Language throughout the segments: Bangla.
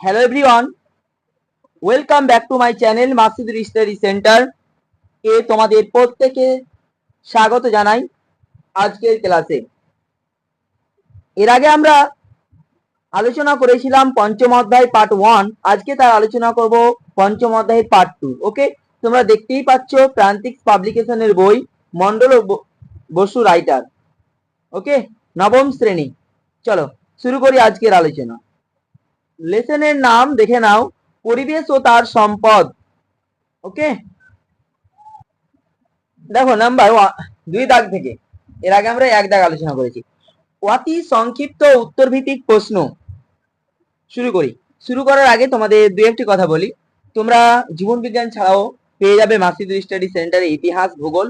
Hello everyone welcome back to my channel Masud study centre এ তোমাদের প্রত্যেকে স্বাগত জানাই আজকের ক্লাসে। এর আগে আমরা আলোচনা করেছিলাম পঞ্চম অধ্যায় পার্ট ওয়ান। আজকে তার আলোচনা করব পঞ্চম অধ্যায়ের পার্ট টু, ওকে? তোমরা দেখতেই পাচ্ছ প্রান্তিক পাবলিকেশনের বই মন্ডল বসু রাইটার, ওকে? নবম শ্রেণি। চলো, শুরু করি আজকের আলোচনা। লেসনের নাম দেখে নাও, পরিবেশ ও তার সম্পদ। ওকে দেখো নাম্বার দুই দাগ থেকে। এর আগে আমরা এক দাগ আলোচনা করেছি। অতি সংক্ষিপ্ত উত্তর ভিত্তিক প্রশ্ন। শুরু করি। শুরু করার আগে তোমাদের দু একটি কথা বলি। তোমরা জীবন বিজ্ঞান ছাড়াও পেয়ে যাবে মাসিদ স্টাডি সেন্টারে ইতিহাস, ভূগোল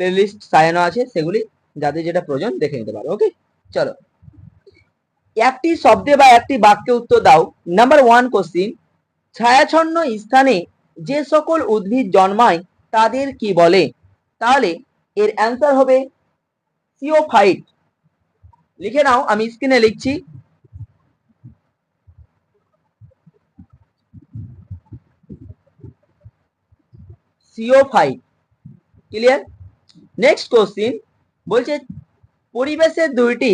প্লেলিস্ট সাজানো আছে। সেগুলি যাদের যেটা প্রয়োজন দেখে নিতে পারো। ওকে চলো। একটি শব্দে বা একটি বাক্যে উত্তর দাও। নাম্বার ওয়ান কোশ্চিন ছায়াছন্ন স্থানে যে সকল উদ্ভিদ জন্মায় তাদের কি বলে? তাহলে এর অ্যান্সার হবে সিওফাইট। লিখে নাও, আমি স্ক্রিনে লিখছি। সিওফাইট। ক্লিয়ার নেক্সট কোশ্চিন বলছে পরিবেশের দুইটি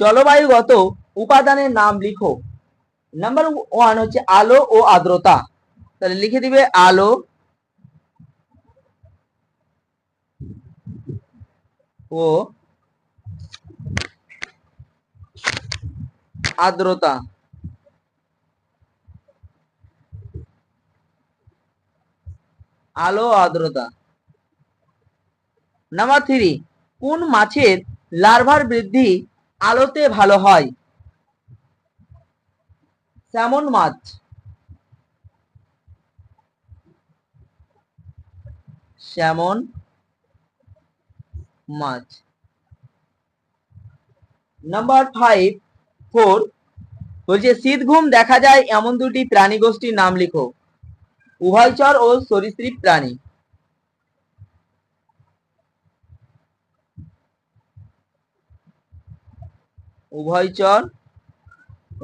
জলবায়ুগত উপাদানের নাম লিখো। নাম্বার ওয়ান হচ্ছে আলো ও আর্দ্রতা। তাহলে লিখে দিবে আলো ও আর্দ্রতা। আলো আর্দ্রতা। নাম্বার থ্রি কোন মাছের লার্ভার বৃদ্ধি আলোতে ভালো হয়? স্যামন মাছ? স্যামন মাছ। নাম্বার ফাইভ ফোর বলছে, শীত ঘুম দেখা যায় এমন দুটি প্রাণী গোষ্ঠীর নাম লিখো। উভয়চর ও সরীসৃপ প্রাণী। উভয়চর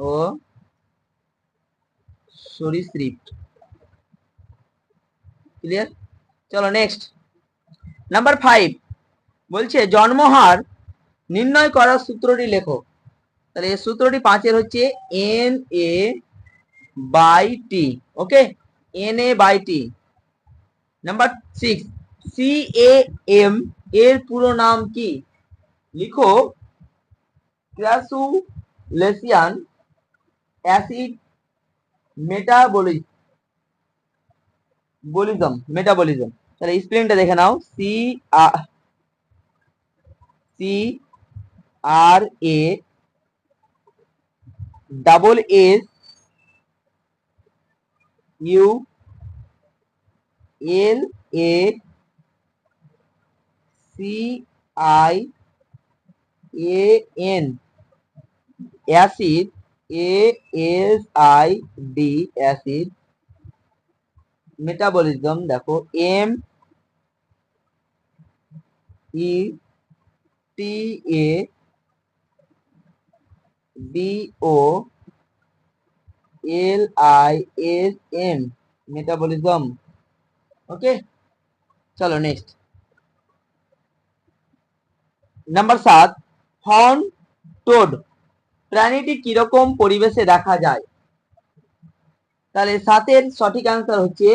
ও সরীসৃপ ক্লিয়ার চলো নেক্সট নাম্বার ফাইভ বলছে, জন্মহার নির্ণয় করার সূত্রটি লেখো। তাহলে এই সূত্রটি পাঁচের হচ্ছে N A by T okay N A by T number six C A M এর পুরো নাম কি? লিখো। ক্রাসুলেসিয়ান অ্যাসিড মেটাবলিক বলিজম মেটাবলিজম তাহলে স্পেলিংটা দেখে নাও। C C R A double S U L A C I A N acid A S I D acid metabolism দেখো M E T A B O L I S M metabolism okay চলো নেক্সট নাম্বার সাত হর্ন টোড প্রাণীটি কীরকম পরিবেশে দেখা যায়? তাহলে সাতের সঠিক অ্যান্সার হচ্ছে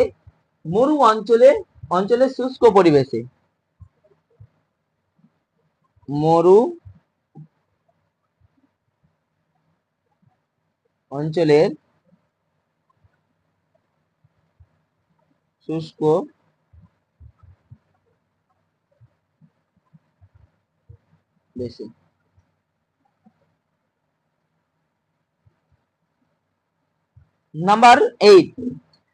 মরু অঞ্চলে অঞ্চলে শুষ্ক পরিবেশে। মরু অঞ্চলের শুষ্ক বেশি। নাম্বার এইট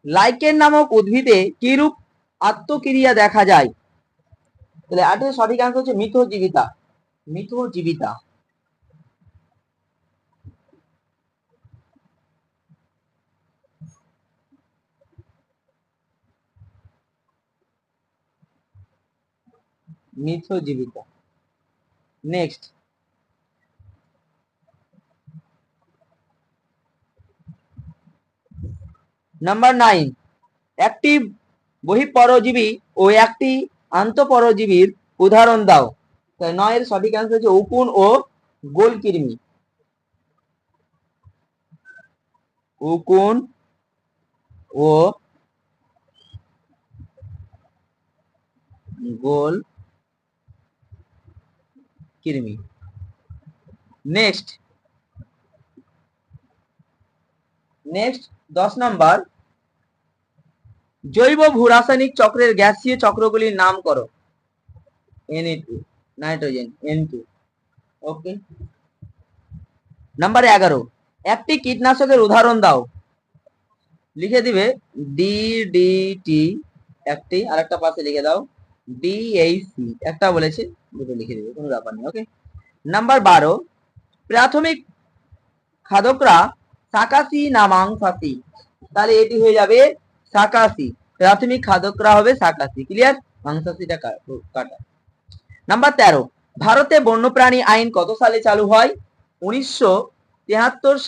লাইকেন নামক উদ্ভিদে কিরূপ আত্মক্রিয়া দেখা যায়? তাহলে আটের সঠিক অ্যান্সার হচ্ছে মিথজীবিতা। মিথজীবিতা। মিথজীবিতা। নেক্সট নাম্বার নাইন একটি বহিঃপরজীবী ও একটি আন্তঃপরজীবীর উদাহরণ দাও। তাই নয়ের সঠিক অ্যান্সার হচ্ছে উকুন ও গোলকৃমি উকুন ও গোল কৃমি নেক্সট নেক্সট দশ নাম্বার জৈব ভূরাসায়নিক চক্রের গ্যাসীয় চক্রগুলির নাম করো। N two nitrogen N two okay number এগারো, একটি কীটনাশকের উদাহরণ দাও। লিখে দিবে ডি ডি টি একটি আর একটা পাশে লিখে দাও ডিএইসি একটা বলেছে, দুটো লিখে দিবে, কোনো ব্যাপার নেই ওকে নাম্বার বারো, প্রাথমিক খাদকরা সাকাসি না মাংসাসি তাহলে এটি হয়ে যাবে সাকাসি প্রাথমিক খাদকরা হবে সাকাসি ক্লিয়ার মাংসাসিটা কাটা। নাম্বার তেরো। ভারতে বন্যপ্রাণী আইন কত সালে চালু হয়? উনিশশো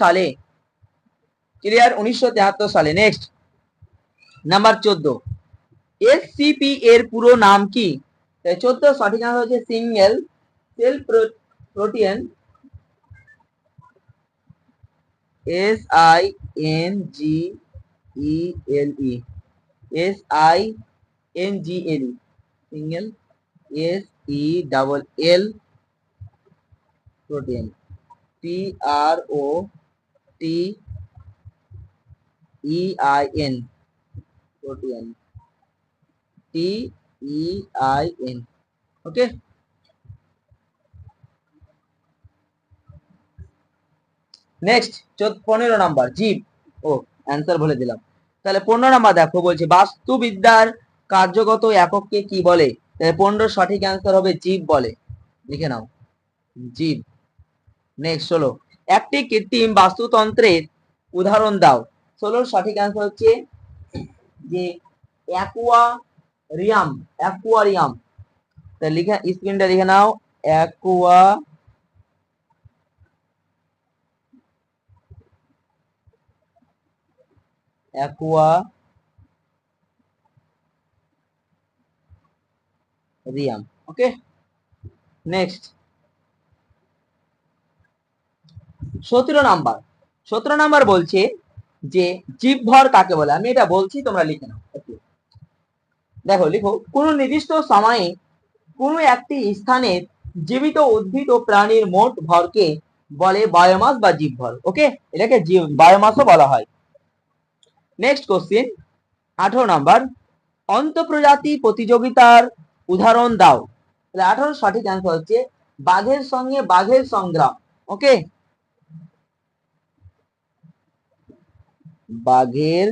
সালে। ক্লিয়ার উনিশশো সালে। নেক্সট নাম্বার চোদ্দ। এসসিপি এর পুরো নাম কি? চোদ্দ সঠিক আনসার হচ্ছে single cell protein S I N G E L E S I N G L E single S E double L protein P R O T E I N protein T E I N okay next পনেরো নাম্বার জীব ও অ্যান্সার বলে দিলাম। তাহলে পনেরো নাম্বার দেখো বলছে, বাস্তুবিদ্যার কার্যগত একককে কি বলে? তাহলে পনেরো সঠিক অ্যান্সার হবে জীব বলে। লিখে নাও। জীব। নেক্সট ষোলো। একটি কৃত্রিম বাস্তুতন্ত্রের উদাহরণ দাও। ষোলোর সঠিক অ্যান্সার হচ্ছে যে অ্যাকুয়ারিয়াম অ্যাকুয়ারিয়াম তা লিখে স্ক্রিনটা লিখে নাও। Aqua aquarium, okay? নেক্সট। সতেরো নাম্বার। সতেরো নাম্বার বলছে যে জীবভর কাকে বলে? আমি এটা বলছি, তোমরা লিখে নাও। দেখো, লিখো। কোন নির্দিষ্ট সময়ে কোন একটি স্থানে জীবিত উদ্ভিদ ও প্রাণীর মোট ভরকে বলে বায়োমাস বা জীবভর, ওকে? এটাকে বায়োমাসও বলা হয়। নেক্সট কোশ্চিন আঠারো নাম্বার। অন্তঃপ্রজাতি প্রতিযোগিতার উদাহরণ দাও। তাহলে আঠারো সঠিক অ্যান্সার হচ্ছে বাঘের সঙ্গে বাঘের সংগ্রাম। ওকে বাঘের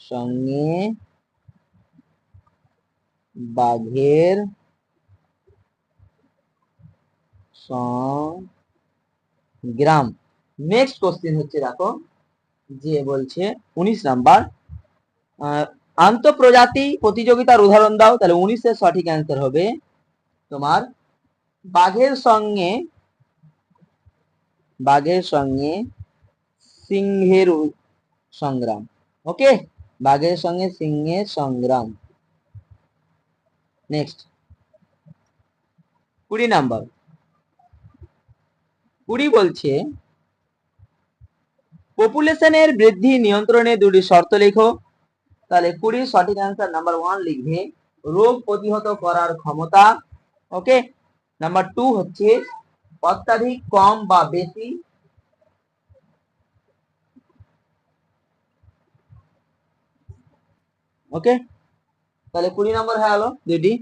সঙ্গে বাঘের গ্রাম নেক্সট কোশ্চেন হচ্ছে দেখো। যে বলছে, উনিশ নাম্বার আন্তঃপ্রজাতি প্রতিযোগিতার উদাহরণ দাও, তাহলে উনিশের সঠিক অ্যান্সার হবে তোমার বাঘের সঙ্গে বাঘের সঙ্গে সিংহের সংগ্রাম ওকে বাঘের সঙ্গে সিংহের সংগ্রাম। নেক্সট কুড়ি নাম্বার। কুড়ি বলছে পপুলেশনের বৃদ্ধি নিয়ন্ত্রণে দুটি শর্ত লেখো। তাহলে কুড়ির সঠিক অ্যান্সার নাম্বার ওয়ান লিখবে, রোগ প্রতিহত করার ক্ষমতা ওকে নাম্বার টু হচ্ছে অত্যাধিক কম বা বেশি ওকে তাহলে কুড়ি নম্বর হয়ে গেল দুইটি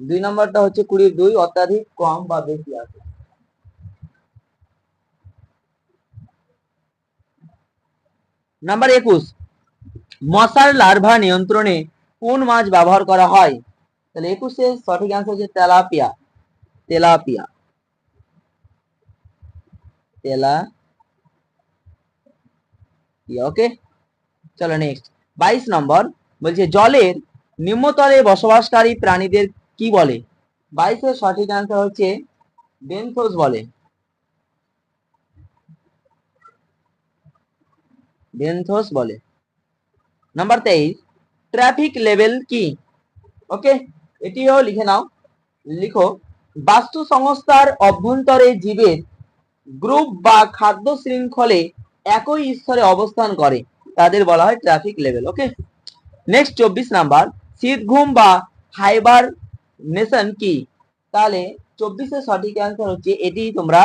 দুই নম্বরটা হচ্ছে কুড়ির দুই, অত্যাধিক কম বা বেশি আছে। নাম্বার একুশ, মশার লার্ভা নিয়ন্ত্রণে কোন মাছ ব্যবহার করা হয়? তাহলে একুশে সঠিক অ্যান্সার হচ্ছে তেলাপিয়া। তেলাপিয়া। তেলা ওকে চলো নেক্সট বাইশ নম্বর, বলছে জলের নিম্নতলে বসবাসকারী প্রাণীদের কি বলে? বাইশের সঠিক অ্যান্সার হচ্ছে বেনথোস বলে। বেনথোস বলে। নাম্বার তেইশ ট্রাফিক লেভেল কি? ওকে এটিও লিখে নাও। লিখো, বাস্তু সংস্থার অভ্যন্তরে জীবের গ্রুপ বা খাদ্য শৃঙ্খলে একই স্তরে অবস্থান করে। তাদের বলা হয় ট্রাফিক লেভেল ওকে নেক্সট চব্বিশ নাম্বার শীত ঘুম বা হাইবার নেশন কি? তাহলে চব্বিশের সঠিক অ্যান্সার হচ্ছে, এটি তোমরা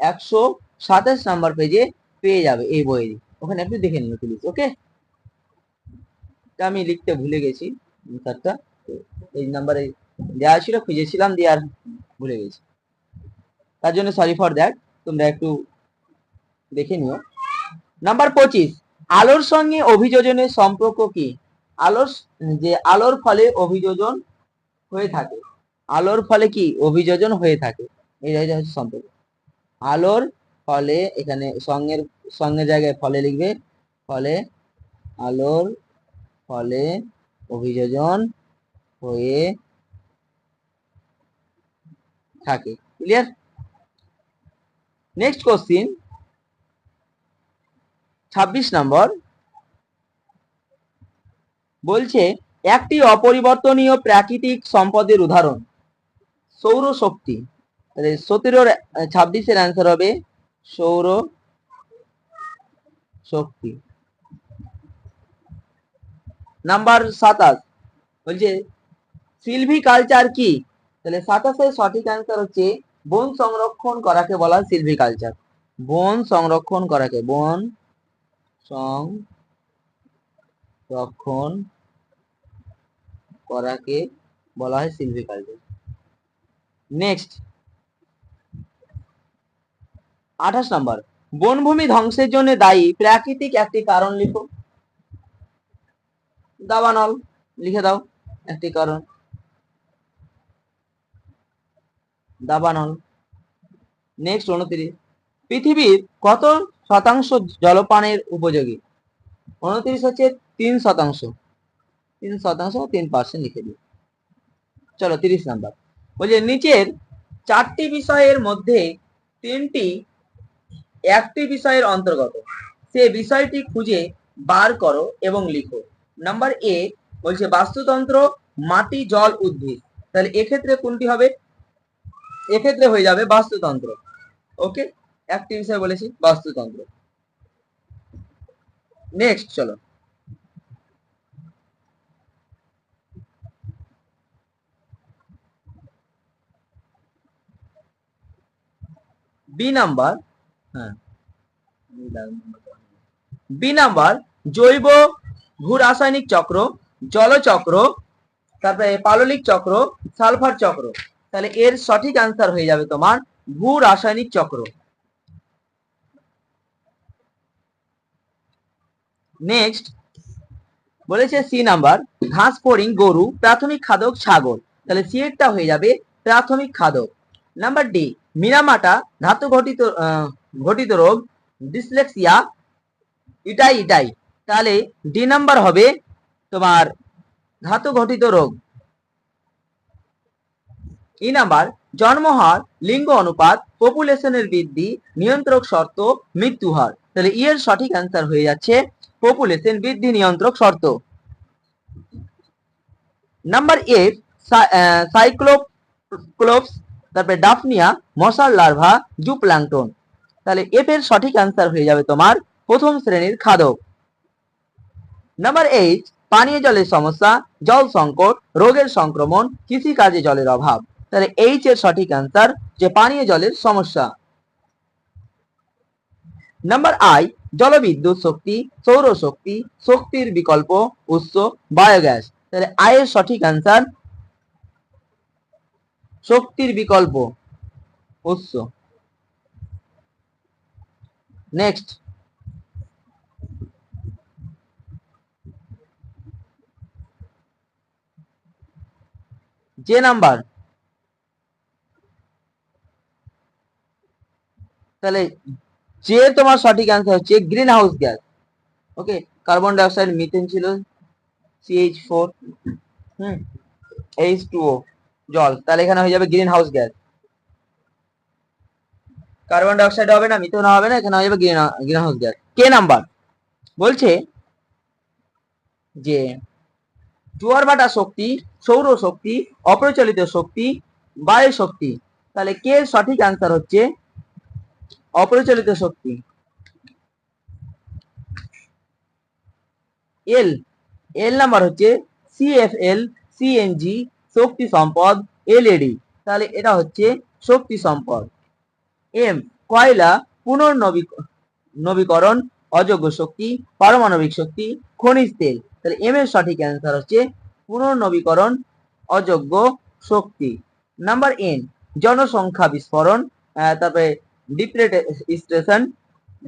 একশো সাতাশ নাম্বার পেজে পেয়ে যাবে এই বইয়ে। ওখানে একটু দেখে নিও প্লিজ ওকে আমি লিখতে ভুলে গেছি স্যারটা এই নাম্বারে দেওয়া ছিল, খুঁজেছিলাম, দিয়ে আর ভুলে গেছি। তার জন্য সরি ফর দ্যাট তোমরা একটু দেখে নিও। নাম্বার পঁচিশ, আলোর সঙ্গে অভিযোজনের সম্পর্ক কি? আলোর, যে আলোর ফলে অভিযোজন হয়ে থাকে। আলোর ফলে কি? অভিযোজন হয়ে থাকে। এইটাই হচ্ছে সম্পর্ক। আলোর ফলে এখানে সঙ্গের সঙ্গের জায়গায় ফলে লিখবে, ফলে আলোর ফলে অভিযোজন হয়ে থাকে। ক্লিয়ার নেক্সট কোশ্চিন ছাব্বিশ নম্বর। বলছে, একটি অপরিবর্তনীয় প্রাকৃতিক সম্পদের উদাহরণ, সৌরশক্তি। সতেরোর, ছাব্বিশের অ্যান্সার হবে সৌর শক্তি। নাম্বার সাতাশ, বলছে, সিলভি কালচার কি? তাহলে সাতাশের সঠিক অ্যান্সার হচ্ছে, বন সংরক্ষণ করাকে বলা হয় সিলভি কালচার। বন সংরক্ষণ করাকে, বন সংরক্ষণ করাকে বলা হয় সিলভি কালচার। নেক্সট আঠাশ নম্বর। বনভূমি ধ্বংসের জন্য দায়ী, প্রাকৃতিক একটি কারণ লিখো। দাবানল লিখে দাও একটি কারণ। দাবানল নেক্সট উনত্রিশ। পৃথিবীর কত শতাংশ জলপানের উপযোগী? উনত্রিশ হচ্ছে তিন শতাংশ। তিন শতাংশ, তিন পার্সেন্ট লিখে দিই। চলো তিরিশ নাম্বার। বলছে, নিচের চারটি বিষয়ের মধ্যে তিনটি একটি বিষয়ের অন্তর্গত। সে বিষয়টি খুঁজে বার করো এবং লিখো। নাম্বার এ বলছে, বাস্তুতন্ত্র মাটি, জল, উদ্ভিদ। তাহলে এক্ষেত্রে কোনটি হবে? এক্ষেত্রে হয়ে যাবে বাস্তুতন্ত্র। ওকে একটি বিষয় বলেছি, বাস্তুতন্ত্র। নেক্সট চলো। বি নাম্বার বি নাম্বার, জৈব ভূ রাসায়নিক চক্র, জলচক্র, তারপরে পাললিক চক্র, সালফার চক্র। তাহলে এর সঠিক আনসার হয়ে যাবে তোমার ভূ রাসায়নিক চক্র। নেক্সট বলেছে সি নাম্বার, ঘাস ফড়িং গরু প্রাথমিক খাদক ছাগল তাহলে সি এরটা হয়ে যাবে প্রাথমিক খাদক। নাম্বার ডি মিনামাটা ধাতু ঘটিত ঘটিত রোগ ডিসলেক্সিয়া ইটাই ইটাই। তাহলে ডি নাম্বার হবে তোমার ধাতু ঘটিত রোগ। ই নাম্বার জন্মহার, লিঙ্গ অনুপাত পপুলেশনের বৃদ্ধি, নিয়ন্ত্রক শর্ত, মৃত্যু হার। তাহলে ই এর সঠিক অ্যান্সার হয়ে যাচ্ছে পপুলেশন বৃদ্ধি নিয়ন্ত্রক শর্ত। নাম্বার এ সাইক্লোক্লোপস তারপরে ডাফনিয়া মশার লার্ভা, জুপ্লাংটন। তাহলে এফ এর সঠিক অ্যান্সার হয়ে যাবে তোমার প্রথম শ্রেণির খাদক। নাম্বার এইট পানীয় জলের সমস্যা, জল সংকট, রোগের সংক্রমণ কৃষি কাজে জলের অভাব। তাহলে এইচ এর সঠিক অ্যান্সার যে পানীয় জলের সমস্যা। নাম্বার আই জলবিদ্যুৎ শক্তি, সৌরশক্তি, শক্তির বিকল্প, উৎস বায়োগ্যাস তাহলে আই এর সঠিক অ্যান্সার শক্তির বিকল্প। উৎস নেক্সট যে নাম্বার? তাহলে যে তোমার সঠিক অ্যান্সার হচ্ছে greenhouse gas okay carbon dioxide methane ছিল CH four hmm H two O জল, তাহলে এখানে হয়ে যাবে greenhouse gas carbon dioxide হবে না মিথেন হবে না, এখানে হয়ে যাবে গ্রিন হাউস গ্যাস কে নাম্বার বলছে যে জোয়ার ভাটা শক্তি, সৌর শক্তি, অপ্রচলিত শক্তি, বায়ু শক্তি। তাহলে কে সঠিক অ্যান্সার হচ্ছে অপ্রচলিত শক্তি। এল এল নাম্বার হচ্ছে সিএফএল সিএনজি শক্তি সম্পদ এলইডি তাহলে এটা হচ্ছে শক্তি সম্পদ। এম কয়লা পুনর্নবী নবীকরণ, অযোগ্য শক্তি, পারমাণবিক শক্তি, খনিজ তেল। তাহলে এম এর সঠিক অ্যান্সার হচ্ছে পুনর্নবীকরণ, অযোগ্য শক্তি। নাম্বার এন জনসংখ্যা বিস্ফোরণ তারপরে ডিপ্রেস্টেশন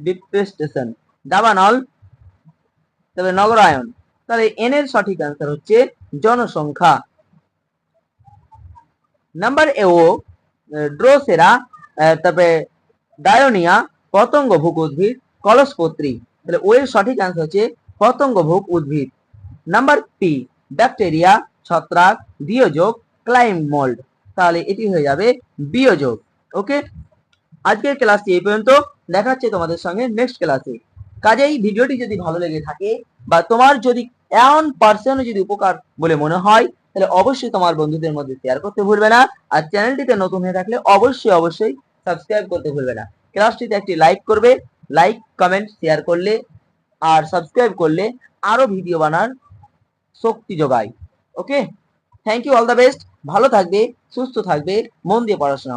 ডিপ্রেস্টেশন দাবানল, তারপরে নগরায়ন। তাহলে এন এর সঠিক অ্যান্সার হচ্ছে জনসংখ্যা। নাম্বার এ ও ড্রোসেরা তারপরে ডায়োনিয়া পতঙ্গভুক উদ্ভিদ, কলসপত্রী। তাহলে ও এর সঠিক অ্যান্সার হচ্ছে পতঙ্গভুক উদ্ভিদ। নাম্বার পি, ব্যাকটেরিয়া, ছত্রাক, বিয়োজক, ক্লাইম মোল্ড। তাহলে এটি হয়ে যাবে বিয়োজক। ওকে? আজকের ক্লাসটি এই পর্যন্ত। দেখা হচ্ছে তোমাদের সঙ্গে নেক্সট ক্লাসে কাজেই ভিডিওটি যদি ভালো লেগে থাকে বা তোমার যদি এমন পার্সেন্ট যদি উপকার বলে মনে হয় তাহলে অবশ্যই তোমার বন্ধুদের মধ্যে শেয়ার করতে ভুলবে না। আর চ্যানেলটিতে নতুন হয়ে থাকলে অবশ্যই অবশ্যই সাবস্ক্রাইব করতে ভুলবে না। ক্লাসটিতে একটি লাইক করবে লাইক কমেন্ট শেয়ার করলে আর সাবস্ক্রাইব করলে আরও ভিডিও বানার শক্তি জোগায় okay thank you all the best ভালো থাকবে, সুস্থ থাকবে, মন দিয়ে পড়াশোনা